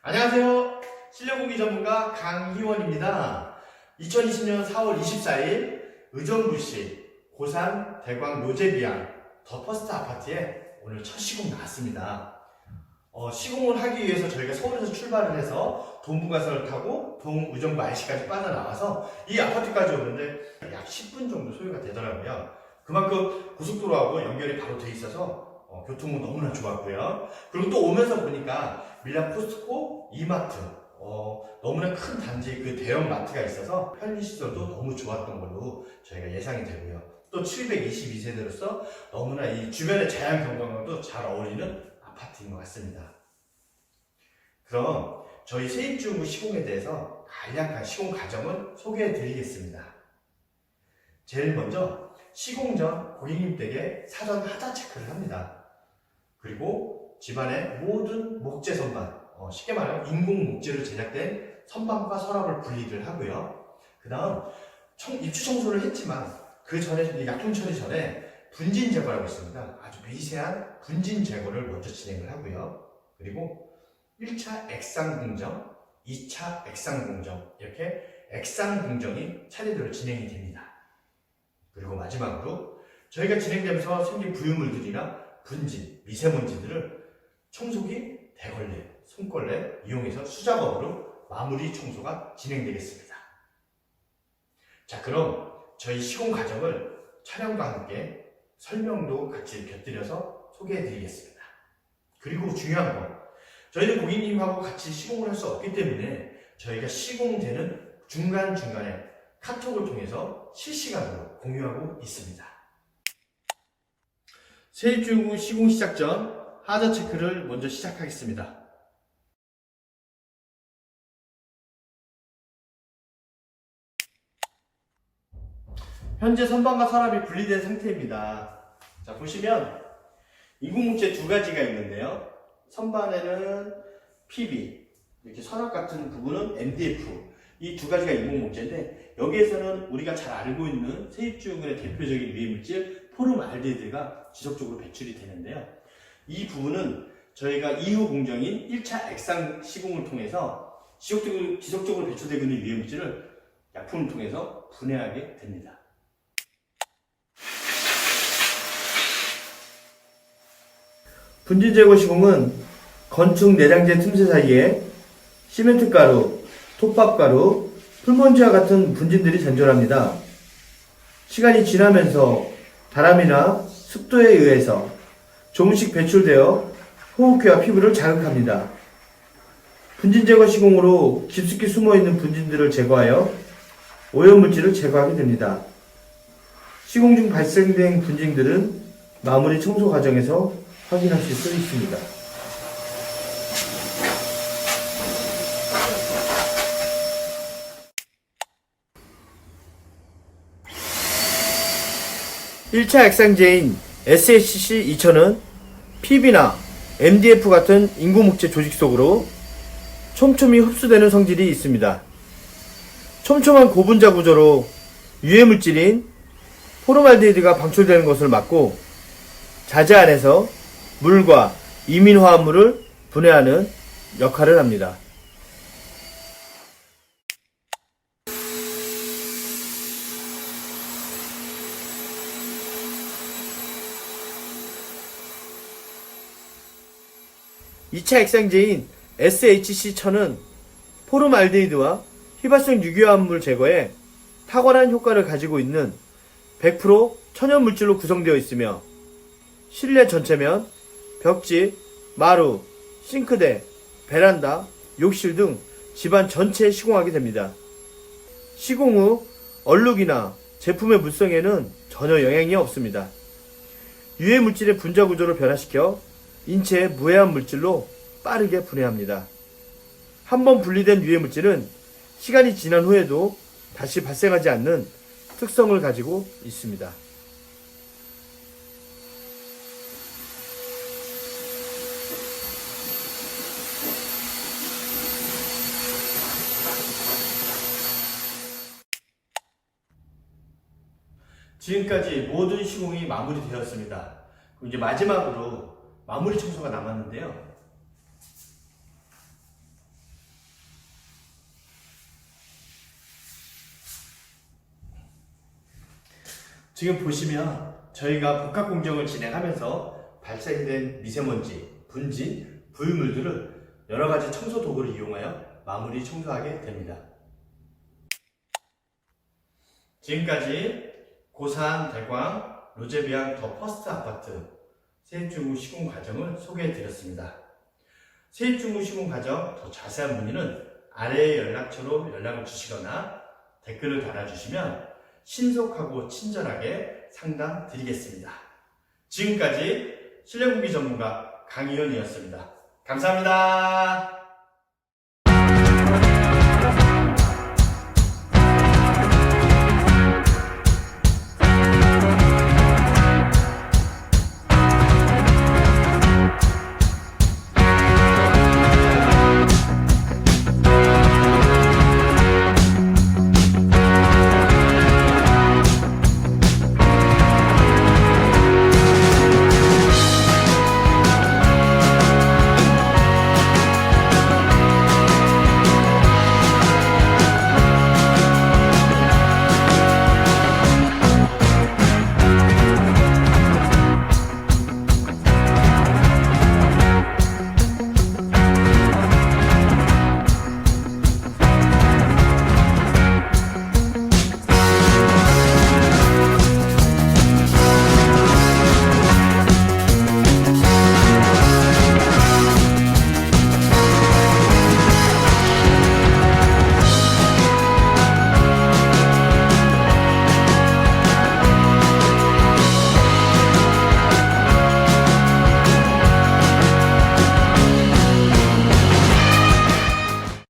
안녕하세요. 실내공기 전문가 강희원입니다. 2020년 4월 24일 의정부시 고산 대광 노제비양 더 퍼스트 아파트에 오늘 첫 시공 나왔습니다. 어, 시공을 하기 위해서 저희가 서울에서 출발을 해서 동부가선을 타고 동의정부 IC까지 빠져나와서 이 아파트까지 오는데 약 10분 정도 소요가 되더라고요. 그만큼 고속도로하고 연결이 바로 돼 있어서 어, 교통은 너무나 좋았고요. 그리고 또 오면서 보니까 밀란 포스코, 이마트, 어, 너무나 큰 단지 그 대형 마트가 있어서 편리시설도 너무 좋았던 걸로 저희가 예상이 되고요. 또 722세대로서 너무나 이 주변의 자연 경관과도 잘 어울리는 아파트인 것 같습니다. 그럼 저희 세입주무 시공에 대해서 간략한 시공 과정을 소개해 드리겠습니다. 제일 먼저 시공 전 고객님 댁에 사전 하자 체크를 합니다. 그리고 집안의 모든 목재 선반, 어, 쉽게 말하면 인공 목재로 제작된 선반과 서랍을 분리를 하고요. 그 다음 입주 청소를 했지만 그 전에 약품 처리 전에 분진 제거라고 있습니다. 아주 미세한 분진 제거를 먼저 진행을 하고요. 그리고 1차 액상 공정, 2차 액상 공정 이렇게 액상 공정이 차례대로 진행이 됩니다. 그리고 마지막으로 저희가 진행되면서 생긴 부유물들이나 분진, 미세먼지들을 청소기, 대걸레, 손걸레 이용해서 수작업으로 마무리 청소가 진행되겠습니다. 자, 그럼 저희 시공 과정을 촬영과 함께 설명도 같이 곁들여서 소개해 드리겠습니다. 그리고 중요한 건 저희는 고객님하고 같이 시공을 할 수 없기 때문에 저희가 시공되는 중간중간에 카톡을 통해서 실시간으로 공유하고 있습니다. 세입주 시공 시작 전 하자 체크를 먼저 시작하겠습니다. 현재 선반과 서랍이 분리된 상태입니다. 자, 보시면 인공목재 두 가지가 있는데요. 선반에는 PB, 이렇게 서랍 같은 부분은 MDF, 이 두 가지가 인공목재인데 여기에서는 우리가 잘 알고 있는 세입주군의 대표적인 유해물질 포름알데히드가 지속적으로 배출이 되는데요. 이 부분은 저희가 이후 공정인 1차 액상 시공을 통해서 지속적으로, 지속적으로 배출되고 있는 유해물질을 약품을 통해서 분해하게 됩니다. 분진 제거 시공은 건축 내장재 틈새 사이에 시멘트 가루, 톱밥 가루, 풀먼지와 같은 분진들이 잔존합니다. 시간이 지나면서 바람이나 습도에 의해서 조금씩 배출되어 호흡기와 피부를 자극합니다. 분진 제거 시공으로 깊숙이 숨어 있는 분진들을 제거하여 오염물질을 제거하게 됩니다. 시공 중 발생된 분진들은 마무리 청소 과정에서 확인하실 수 있습니다. (1차) 액상제인 SHC 2000은 PB나 MDF 같은 인공목재 조직 속으로 촘촘히 흡수되는 성질이 있습니다. 촘촘한 고분자 구조로 유해물질인 포르말데히드가 방출되는 것을 막고 자재 안에서 물과 이민화합물을 분해하는 역할을 합니다. 이차 액상제인 SHC1000은 포름알데히드와 휘발성 유기화합물 제거에 탁월한 효과를 가지고 있는 100% 천연 물질로 구성되어 있으며 실내 전체면 벽지, 마루, 싱크대, 베란다, 욕실 등 집안 전체에 시공하게 됩니다. 시공 후 얼룩이나 제품의 물성에는 전혀 영향이 없습니다. 유해 물질의 분자 구조를 변화시켜 인체에 무해한 물질로 빠르게 분해합니다. 한번 분리된 유해 물질은 시간이 지난 후에도 다시 발생하지 않는 특성을 가지고 있습니다. 지금까지 모든 시공이 마무리되었습니다. 이제 마지막으로 마무리 청소가 남았는데요. 지금 보시면 저희가 복합 공정을 진행하면서 발생된 미세먼지, 분진, 부유물들을 여러 가지 청소 도구를 이용하여 마무리 청소하게 됩니다. 지금까지 고산, 대광, 로제비앙 더 퍼스트 아파트 세입주구 시공 과정을 소개해 드렸습니다. 세입주구 시공 과정 더 자세한 문의는 아래의 연락처로 연락을 주시거나 댓글을 달아주시면 신속하고 친절하게 상담 드리겠습니다. 지금까지 실내공기 전문가 강희연이었습니다. 감사합니다.